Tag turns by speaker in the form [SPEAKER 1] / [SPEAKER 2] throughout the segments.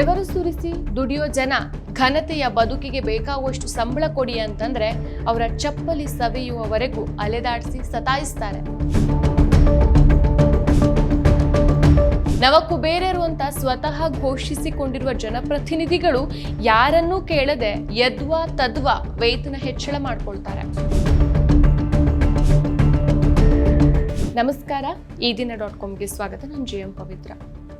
[SPEAKER 1] ಬೆವರು ಸುರಿಸಿ ದುಡಿಯೋ ಜನ ಘನತೆಯ ಬದುಕಿಗೆ ಬೇಕಾಗುವಷ್ಟು ಸಂಬಳ ಕೊಡಿ ಅಂತಂದ್ರೆ ಅವರ ಚಪ್ಪಲಿ ಸವಿಯುವವರೆಗೂ ಅಲೆದಾಡಿಸಿ ಸತಾಯಿಸ್ತಾರೆ. ನವಕುಬೇರರು ಅಂತ ಸ್ವತಃ ಘೋಷಿಸಿಕೊಂಡಿರುವ ಜನಪ್ರತಿನಿಧಿಗಳು ಯಾರನ್ನೂ ಕೇಳದೆ ಯದ್ವಾ ತದ್ವಾ ವೇತನ ಹೆಚ್ಚಳ ಮಾಡ್ಕೊಳ್ತಾರೆ. ನಮಸ್ಕಾರ, ಈ ದಿನ ಡಾಟ್ ಕಾಮ್ಗೆ ಸ್ವಾಗತ. ನಾನು ಜಿ ಎಂ ಪವಿತ್ರ.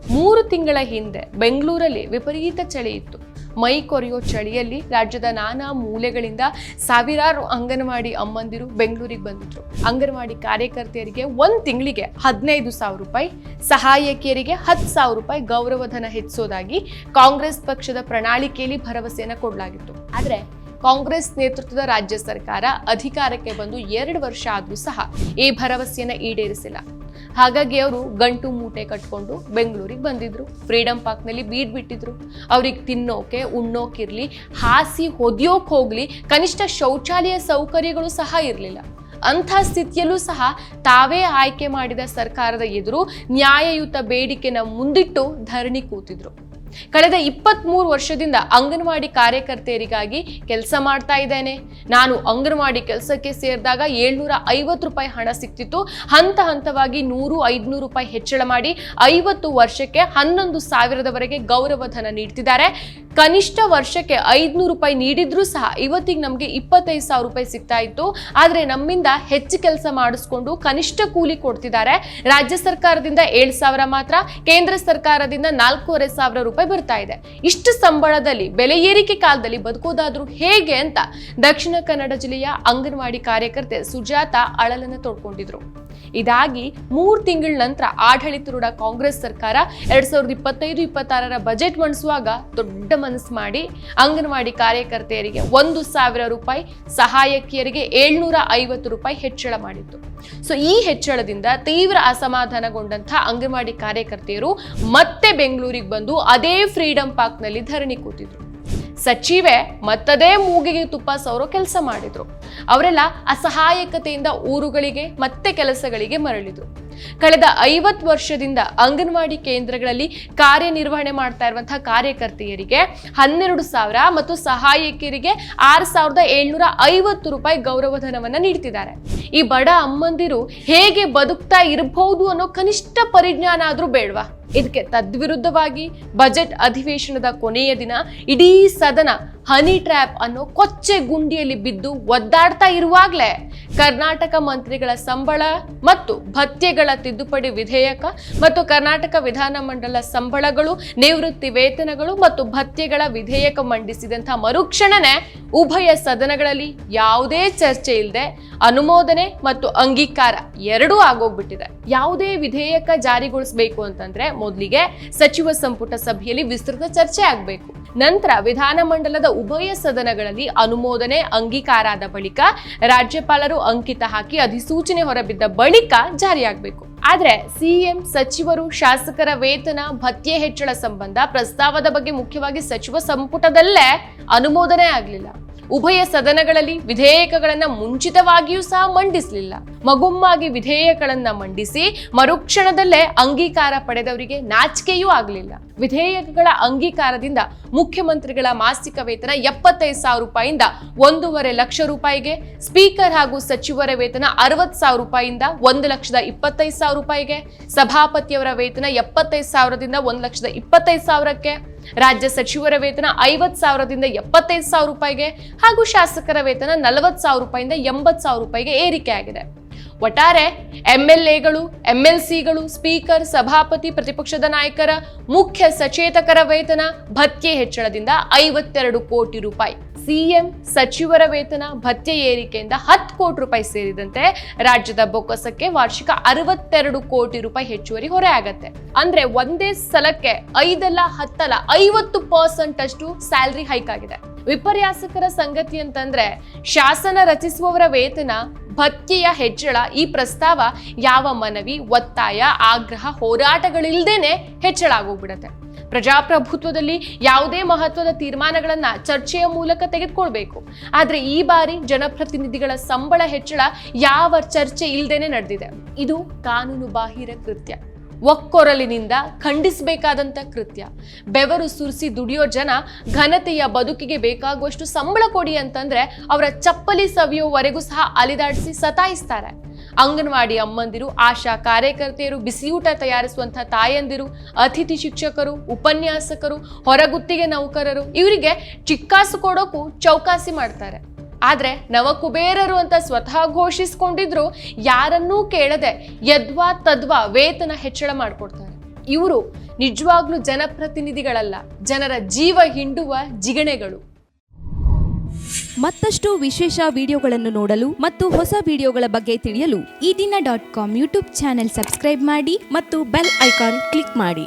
[SPEAKER 1] ಮೂರು ತಿಂಗಳ ಹಿಂದೆ ಬೆಂಗಳೂರಲ್ಲಿ ವಿಪರೀತ ಚಳಿ ಇತ್ತು. ಮೈ ಕೊರೆಯೋ ಚಳಿಯಲ್ಲಿ ರಾಜ್ಯದ ನಾನಾ ಮೂಲೆಗಳಿಂದ ಸಾವಿರಾರು ಅಂಗನವಾಡಿ ಅಮ್ಮಂದಿರು ಬೆಂಗಳೂರಿಗೆ ಬಂದಿದ್ರು. ಅಂಗನವಾಡಿ ಕಾರ್ಯಕರ್ತೆಯರಿಗೆ ಒಂದ್ ತಿಂಗಳಿಗೆ ಹದಿನೈದು ಸಾವಿರ ರೂಪಾಯಿ, ಸಹಾಯಕಿಯರಿಗೆ ಹತ್ತು ಸಾವಿರ ರೂಪಾಯಿ ಗೌರವಧನ ಹೆಚ್ಚಿಸೋದಾಗಿ ಕಾಂಗ್ರೆಸ್ ಪಕ್ಷದ ಪ್ರಣಾಳಿಕೆಯಲ್ಲಿ ಭರವಸೆಯನ್ನ ಕೊಡಲಾಗಿತ್ತು. ಆದ್ರೆ ಕಾಂಗ್ರೆಸ್ ನೇತೃತ್ವದ ರಾಜ್ಯ ಸರ್ಕಾರ ಅಧಿಕಾರಕ್ಕೆ ಬಂದು ಎರಡು ವರ್ಷ ಆದರೂ ಸಹ ಈ ಭರವಸೆಯನ್ನ ಈಡೇರಿಸಿಲ್ಲ. ಹಾಗಾಗಿ ಅವರು ಗಂಟು ಮೂಟೆ ಕಟ್ಕೊಂಡು ಬೆಂಗಳೂರಿಗೆ ಬಂದಿದ್ರು. ಫ್ರೀಡಂ ಪಾರ್ಕ್ನಲ್ಲಿ ಬೀಡ್ ಬಿಟ್ಟಿದ್ರು ಅವ್ರಿಗೆ ತಿನ್ನೋಕೆ, ಉಣ್ಣೋಕಿರ್ಲಿ, ಹಾಸಿ ಹೊದಿಯೋಕ್ ಹೋಗ್ಲಿ, ಕನಿಷ್ಠ ಶೌಚಾಲಯ ಸೌಕರ್ಯಗಳು ಸಹ ಇರಲಿಲ್ಲ. ಅಂಥ ಸ್ಥಿತಿಯಲ್ಲೂ ಸಹ ತಾವೇ ಆಯ್ಕೆ ಮಾಡಿದ ಸರ್ಕಾರದ ಎದುರು ನ್ಯಾಯಯುತ ಬೇಡಿಕೆನ ಮುಂದಿಟ್ಟು ಧರಣಿ ಕೂತಿದ್ರು. ಕಳೆದ ಇಪ್ಪತ್ಮೂರು ವರ್ಷದಿಂದ ಅಂಗನವಾಡಿ ಕಾರ್ಯಕರ್ತೆಯರಿಗಾಗಿ ಕೆಲಸ ಮಾಡ್ತಾ ಇದ್ದೇನೆ. ನಾನು ಅಂಗನವಾಡಿ ಕೆಲಸಕ್ಕೆ ಸೇರಿದಾಗ ಏಳ್ನೂರ ಐವತ್ತು ರೂಪಾಯಿ ಹಣ ಸಿಕ್ತಿತ್ತು. ಹಂತ ಹಂತವಾಗಿ ನೂರು, ಐದುನೂರು ರೂಪಾಯಿ ಹೆಚ್ಚಳ ಮಾಡಿ ಐವತ್ತು ವರ್ಷಕ್ಕೆ ಹನ್ನೊಂದು ಸಾವಿರದವರೆಗೆ ಗೌರವಧನ ನೀಡ್ತಿದ್ದಾರೆ. ಕನಿಷ್ಠ ವರ್ಷಕ್ಕೆ ಐದುನೂರು ರೂಪಾಯಿ ನೀಡಿದ್ರೂ ಸಹ ಇವತ್ತಿಗೆ ನಮಗೆ ಇಪ್ಪತ್ತೈದು ಸಾವಿರ ರೂಪಾಯಿ ಸಿಗ್ತಾ ಇತ್ತು. ಆದರೆ ನಮ್ಮಿಂದ ಹೆಚ್ಚು ಕೆಲಸ ಮಾಡಿಸ್ಕೊಂಡು ಕನಿಷ್ಠ ಕೂಲಿ ಕೊಡ್ತಿದ್ದಾರೆ. ರಾಜ್ಯ ಸರ್ಕಾರದಿಂದ ಏಳು ಸಾವಿರ ಮಾತ್ರ, ಕೇಂದ್ರ ಸರ್ಕಾರದಿಂದ ನಾಲ್ಕೂವರೆ ಸಾವಿರ ರೂಪಾಯಿ ಬರ್ತಾ ಇದೆ. ಇಷ್ಟು ಸಂಬಳದಲ್ಲಿ, ಬೆಲೆ ಏರಿಕೆ ಕಾಲದಲ್ಲಿ ಬದುಕೋದಾದ್ರೂ ಹೇಗೆ ಅಂತ ದಕ್ಷಿಣ ಕನ್ನಡ ಜಿಲ್ಲೆಯ ಅಂಗನವಾಡಿ ಕಾರ್ಯಕರ್ತೆ ಸುಜಾತ ಅಳಲನ್ನು ತೋಡ್ಕೊಂಡಿದ್ರು. ಇದಾಗಿ ಮೂರು ತಿಂಗಳ ನಂತರ ಆಡಳಿತಾರೂಢ ಕಾಂಗ್ರೆಸ್ ಸರ್ಕಾರ ಎರಡ್ ಸಾವಿರದ ಇಪ್ಪತ್ತೈದು, ಇಪ್ಪತ್ತಾರರ ಬಜೆಟ್ ಮಂಡಿಸುವಾಗ ದೊಡ್ಡ ಮನಸ್ಸು ಮಾಡಿ ಅಂಗನವಾಡಿ ಕಾರ್ಯಕರ್ತೆಯರಿಗೆ ಒಂದು ಸಾವಿರ ರೂಪಾಯಿ, ಸಹಾಯಕಿಯರಿಗೆ ಏಳ್ನೂರ ಐವತ್ತು ರೂಪಾಯಿ ಹೆಚ್ಚಳ ಮಾಡಿತ್ತು. ಸೊ ಈ ಹೆಚ್ಚಳದಿಂದ ತೀವ್ರ ಅಸಮಾಧಾನಗೊಂಡಂತಹ ಅಂಗನವಾಡಿ ಕಾರ್ಯಕರ್ತೆಯರು ಮತ್ತೆ ಬೆಂಗಳೂರಿಗೆ ಬಂದು ಅದೇ ಫ್ರೀಡಂ ಪಾರ್ಕ್ನಲ್ಲಿ ಧರಣಿ ಕೂತಿದ್ರು. ಸಚಿವೆ ಮತ್ತದೇ ಮೂಗಿಗೆ ತುಪ್ಪ ಸವರೋ ಕೆಲಸ ಮಾಡಿದ್ರು. ಅವರೆಲ್ಲ ಅಸಹಾಯಕತೆಯಿಂದ ಊರುಗಳಿಗೆ ಮತ್ತೆ ಕೆಲಸಗಳಿಗೆ ಮರಳಿದ್ರು. ಕಳೆದ ಐವತ್ತು ವರ್ಷದಿಂದ ಅಂಗನವಾಡಿ ಕೇಂದ್ರಗಳಲ್ಲಿ ಕಾರ್ಯನಿರ್ವಹಣೆ ಮಾಡ್ತಾ ಇರುವಂತಹ ಕಾರ್ಯಕರ್ತೆಯರಿಗೆ ಹನ್ನೆರಡು ಸಾವಿರ ಮತ್ತು ಸಹಾಯಕಿಯರಿಗೆ ಆರು ಸಾವಿರದ ಏಳ್ನೂರ ಐವತ್ತು ರೂಪಾಯಿ ಗೌರವಧನವನ್ನ ನೀಡ್ತಿದ್ದಾರೆ. ಈ ಬಡ ಅಮ್ಮಂದಿರು ಹೇಗೆ ಬದುಕ್ತಾ ಇರಬಹುದು ಅನ್ನೋ ಕನಿಷ್ಠ ಪರಿಜ್ಞಾನ ಆದ್ರೂ ಬೇಡವಾ? ಇದಕ್ಕೆ ತದ್ವಿರುದ್ಧವಾಗಿ ಬಜೆಟ್ ಅಧಿವೇಶನದ ಕೊನೆಯ ದಿನ ಇಡೀ ಸದನ ಹನಿ ಟ್ರ್ಯಾಪ್ ಅನ್ನೋ ಕೊಚ್ಚೆ ಗುಂಡಿಯಲ್ಲಿ ಬಿದ್ದು ಒದ್ದಾಡ್ತಾ ಇರುವಾಗಲೇ ಕರ್ನಾಟಕ ಮಂತ್ರಿಗಳ ಸಂಬಳ ಮತ್ತು ಭತ್ಯೆಗಳ ತಿದ್ದುಪಡಿ ವಿಧೇಯಕ ಮತ್ತು ಕರ್ನಾಟಕ ವಿಧಾನಮಂಡಲ ಸಂಬಳಗಳು, ನಿವೃತ್ತಿ ವೇತನಗಳು ಮತ್ತು ಭತ್ಯೆಗಳ ವಿಧೇಯಕ ಮಂಡಿಸಿದಂಥ ಮರುಕ್ಷಣನೇ ಉಭಯ ಸದನಗಳಲ್ಲಿ ಯಾವುದೇ ಚರ್ಚೆ ಇಲ್ಲದೆ ಅನುಮೋದನೆ ಮತ್ತು ಅಂಗೀಕಾರ ಎರಡೂ ಆಗೋಗ್ಬಿಟ್ಟಿದೆ. ಯಾವುದೇ ವಿಧೇಯಕ ಜಾರಿಗೊಳಿಸಬೇಕು ಅಂತಂದ್ರೆ ಮೊದಲಿಗೆ ಸಚಿವ ಸಂಪುಟ ಸಭೆಯಲ್ಲಿ ವಿಸ್ತೃತ ಚರ್ಚೆ ಆಗಬೇಕು. ನಂತರ ವಿಧಾನಮಂಡಲದ ಉಭಯ ಸದನಗಳಲ್ಲಿ ಅನುಮೋದನೆ ಅಂಗೀಕಾರ ಆದ ಬಳಿಕ ರಾಜ್ಯಪಾಲರು ಅಂಕಿತ ಹಾಕಿ ಅಧಿಸೂಚನೆ ಹೊರಬಿದ್ದ ಬಳಿಕ ಜಾರಿಯಾಗಬೇಕು ಆದ್ರೆ ಸಿಎಂ ಸಚಿವರು ಶಾಸಕರ ವೇತನ, ಭತ್ಯೆ ಹೆಚ್ಚಳ ಸಂಬಂಧ ಪ್ರಸ್ತಾವದ ಬಗ್ಗೆ ಮುಖ್ಯವಾಗಿ ಸಚಿವ ಸಂಪುಟದಲ್ಲೇ ಅನುಮೋದನೆ ಆಗಲಿಲ್ಲ. ಉಭಯ ಸದನಗಳಲ್ಲಿ ವಿಧೇಯಕಗಳನ್ನ ಮುಂಚಿತವಾಗಿಯೂ ಸಹ ಮಂಡಿಸಲಿಲ್ಲ. ಮಗುಮ್ಮಾಗಿ ವಿಧೇಯಕಗಳನ್ನ ಮಂಡಿಸಿ ಮರುಕ್ಷಣದಲ್ಲೇ ಅಂಗೀಕಾರ ಪಡೆದವರಿಗೆ ನಾಚಿಕೆಯೂ ಆಗಲಿಲ್ಲ. ವಿಧೇಯಕಗಳ ಅಂಗೀಕಾರದಿಂದ ಮುಖ್ಯಮಂತ್ರಿಗಳ ಮಾಸಿಕ ವೇತನ ಎಪ್ಪತ್ತೈದು ಸಾವಿರ ರೂಪಾಯಿಂದ ಒಂದೂವರೆ ಲಕ್ಷ ರೂಪಾಯಿಗೆ, ಸ್ಪೀಕರ್ ಹಾಗೂ ಸಚಿವರ ವೇತನ ಅರವತ್ತು ಸಾವಿರ ರೂಪಾಯಿಂದ ಒಂದು ಲಕ್ಷದ ಇಪ್ಪತ್ತೈದು ಸಾವಿರ ರೂಪಾಯಿಗೆ, ಸಭಾಪತಿಯವರ ವೇತನ ಎಪ್ಪತ್ತೈದು ಸಾವಿರದಿಂದ ಒಂದು ಲಕ್ಷದ ಇಪ್ಪತ್ತೈದು ಸಾವಿರಕ್ಕೆ, ರಾಜ್ಯ ಸಚಿವರ ವೇತನ ಐವತ್ತು ಸಾವಿರದಿಂದ ಎಪ್ಪತ್ತೈದು ಸಾವಿರ ರೂಪಾಯಿಗೆ ಹಾಗೂ ಶಾಸಕರ ವೇತನ ನಲವತ್ತು ಸಾವಿರ ರೂಪಾಯಿಂದ ಎಂಬತ್ತು ಸಾವಿರ ರೂಪಾಯಿಗೆ ಏರಿಕೆ ಆಗಿದೆ ಒಟ್ಟಾರೆ ಎಂಎಲ್ಎಗಳು ಎಂಎಲ್ ಸಿಗಳು ಸ್ಪೀಕರ್, ಸಭಾಪತಿ, ಪ್ರತಿಪಕ್ಷದ ನಾಯಕರ ಮುಖ್ಯ ಸಚೇತಕರ ವೇತನ ಭತ್ಯೆ ಹೆಚ್ಚಳದಿಂದ ಐವತ್ತೆರಡು ಕೋಟಿ ರೂಪಾಯಿ. ಸಿಎಂ ಸಚಿವರ ವೇತನ ಭತ್ಯೆ ಏರಿಕೆಯಿಂದ ಹತ್ತು ಕೋಟಿ ರೂಪಾಯಿ ಸೇರಿದಂತೆ ರಾಜ್ಯದ ಬೊಕ್ಕಸಕ್ಕೆ ವಾರ್ಷಿಕ ಅರವತ್ತೆರಡು ಕೋಟಿ ರೂಪಾಯಿ ಹೆಚ್ಚುವರಿ ಹೊರೆ ಆಗತ್ತೆ ಅಂದ್ರೆ ಒಂದೇ ಸಲಕ್ಕೆ ಐದಲ್ಲ, ಹತ್ತಲ್ಲ, ಐವತ್ತು ಪರ್ಸೆಂಟ್ ಅಷ್ಟು ಸ್ಯಾಲ್ರಿ ಹೈಕ್ ಆಗಿದೆ. ವಿಪರ್ಯಾಸಕರ ಸಂಗತಿ ಅಂತಂದ್ರೆ, ಶಾಸನ ರಚಿಸುವವರ ವೇತನ ಭತ್ಯೆಯ ಹೆಚ್ಚಳ, ಈ ಪ್ರಸ್ತಾವ ಯಾವ ಮನವಿ, ಒತ್ತಾಯ, ಆಗ್ರಹ, ಹೋರಾಟಗಳಿಲ್ದೇನೆ ಹೆಚ್ಚಳ ಆಗೋಗ್ಬಿಡತ್ತೆ. ಪ್ರಜಾಪ್ರಭುತ್ವದಲ್ಲಿ ಯಾವುದೇ ಮಹತ್ವದ ತೀರ್ಮಾನಗಳನ್ನ ಚರ್ಚೆಯ ಮೂಲಕ ತೆಗೆದುಕೊಳ್ಬೇಕು. ಆದ್ರೆ ಈ ಬಾರಿ ಜನಪ್ರತಿನಿಧಿಗಳ ಸಂಬಳ ಹೆಚ್ಚಳ ಯಾವ ಚರ್ಚೆ ಇಲ್ಲದೇನೆ ನಡೆದಿದೆ. ಇದು ಕಾನೂನು ಬಾಹಿರ ಕೃತ್ಯ. ಒಕ್ಕೊರಲಿನಿಂದ ಖಂಡಿಸಬೇಕಾದಂಥ ಕೃತ್ಯ. ಬೆವರು ಸುರಿಸಿ ದುಡಿಯೋ ಜನ ಘನತೆಯ ಬದುಕಿಗೆ ಬೇಕಾಗುವಷ್ಟು ಸಂಬಳ ಕೊಡಿ ಅಂತಂದ್ರೆ ಅವರ ಚಪ್ಪಲಿ ಸವಿಯೋವರೆಗೂ ಸಹ ಅಲಿದಾಡಿಸಿ ಸತಾಯಿಸ್ತಾರೆ. ಅಂಗನವಾಡಿ ಅಮ್ಮಂದಿರು, ಆಶಾ ಕಾರ್ಯಕರ್ತೆಯರು, ಬಿಸಿಯೂಟ ತಯಾರಿಸುವಂತಹ ತಾಯಂದಿರು, ಅತಿಥಿ ಶಿಕ್ಷಕರು, ಉಪನ್ಯಾಸಕರು, ಹೊರಗುತ್ತಿಗೆ ನೌಕರರು, ಇವರಿಗೆ ಚಿಕ್ಕಾಸು ಕೊಡೋಕು ಚೌಕಾಸಿ ಮಾಡ್ತಾರೆ. ಆದ್ರೆ ನವಕುಬೇರರು ಅಂತ ಸ್ವತಃ ಘೋಷಿಸ್ಕೊಂಡಿದ್ರು, ಯಾರನ್ನೂ ಕೇಳದೆ ಯದ್ವಾ ತದ್ವಾ ವೇತನ ಹೆಚ್ಚಳ ಮಾಡಿಕೊಡ್ತಾರೆ. ಇವರು ನಿಜವಾಗ್ಲೂ ಜನಪ್ರತಿನಿಧಿಗಳಲ್ಲ, ಜನರ ಜೀವ ಹಿಂಡುವ ಜಿಗಣೆಗಳು.
[SPEAKER 2] ಮತ್ತಷ್ಟು ವಿಶೇಷ ವಿಡಿಯೋಗಳನ್ನು ನೋಡಲು ಮತ್ತು ಹೊಸ ವಿಡಿಯೋಗಳ ಬಗ್ಗೆ ತಿಳಿಯಲು
[SPEAKER 3] ಈ ದಿನ dot com YouTube channel subscribe ಮಾಡಿ
[SPEAKER 2] ಮತ್ತು ಬೆಲ್ ಐಕಾನ್ ಕ್ಲಿಕ್ ಮಾಡಿ.